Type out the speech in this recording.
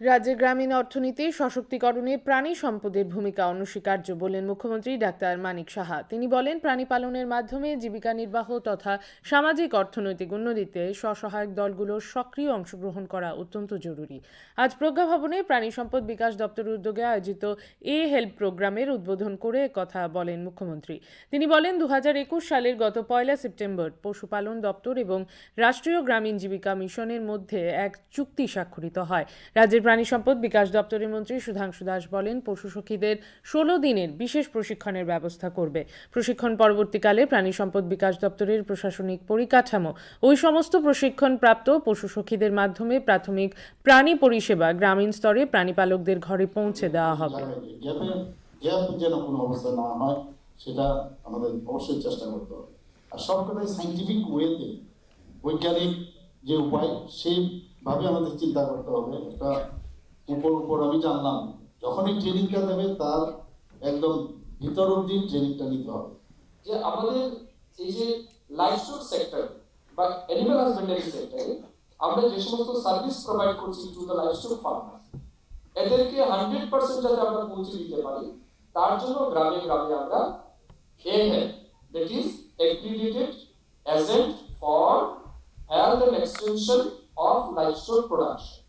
রাজ্যের গ্রামীণ অর্থনীতি, সশক্তিকরণে প্রাণী সম্পদের ভূমিকা অনস্বীকার্য বলেন মুখ্যমন্ত্রী ডাক্তার মানিক সাহা। তিনি বলেন, প্রাণী পালনের মাধ্যমে জীবিকা নির্বাহ তথা সামাজিক অর্থনৈতিক উন্নতিতে স্বসহায়ক দলগুলোর সক্রিয় অংশগ্রহণ করা অত্যন্ত জরুরি। আজ প্রজ্ঞা ভবনে প্রাণী সম্পদ বিকাশ দপ্তরের উদ্যোগে আয়োজিত এ হেল্প প্রোগ্রামের উদ্বোধন করে কথা বলেন মুখ্যমন্ত্রী। তিনি বলেন দু হাজার একুশ সালের গত পয়লা সেপ্টেম্বর পশুপালন দপ্তর এবং রাষ্ট্রীয় গ্রামীণ জীবিকা মিশনের মধ্যে এক চুক্তি স্বাক্ষরিত হয়। রাজ্যের প্রাণী সম্পদ বিকাশ দপ্তরের মন্ত্রী সুধাংশু দাস বলেন, পশু সখীদের ষোলো দিনের বিশেষ প্রশিক্ষণের ব্যবস্থা করবে। প্রশিক্ষণ পরবর্তীকালে প্রাণী সম্পদ বিকাশ দপ্তরের প্রশাসনিক পরিকাঠামো। ওই সমস্ত প্রশিক্ষণ প্রাপ্ত পশু সখীদের মাধ্যমে প্রাথমিক প্রাণী পরিষেবা গ্রামীণ স্তরে প্রাণীপালকদের ঘরে পৌঁছে দেওয়া হবে। যে উপায়, সেইভাবে আমাদের চিন্তা করতে হবে। এটা উপর উপর আমি জানলাম, যখনই ট্রেনিংটা দেবে তার একদম ভিতর অব্দি ট্রেনিংটা নিতে হবে। যে আমাদের এই যে লাইভস্টক সেক্টর বা অ্যানিমাল হাজবেন্ডারি সেক্টরে আমরা যে সমস্ত সার্ভিস প্রোভাইড করছি টু দ্য লাইভস্টক ফার্মার এদেরকে হান্ড্রেড পার্সেন্ট যাতে আমরা পৌঁছে দিতে পারি, তার জন্য গ্রামে গ্রামে আমরা ahead that is aggregated agent for health and extension of livestock production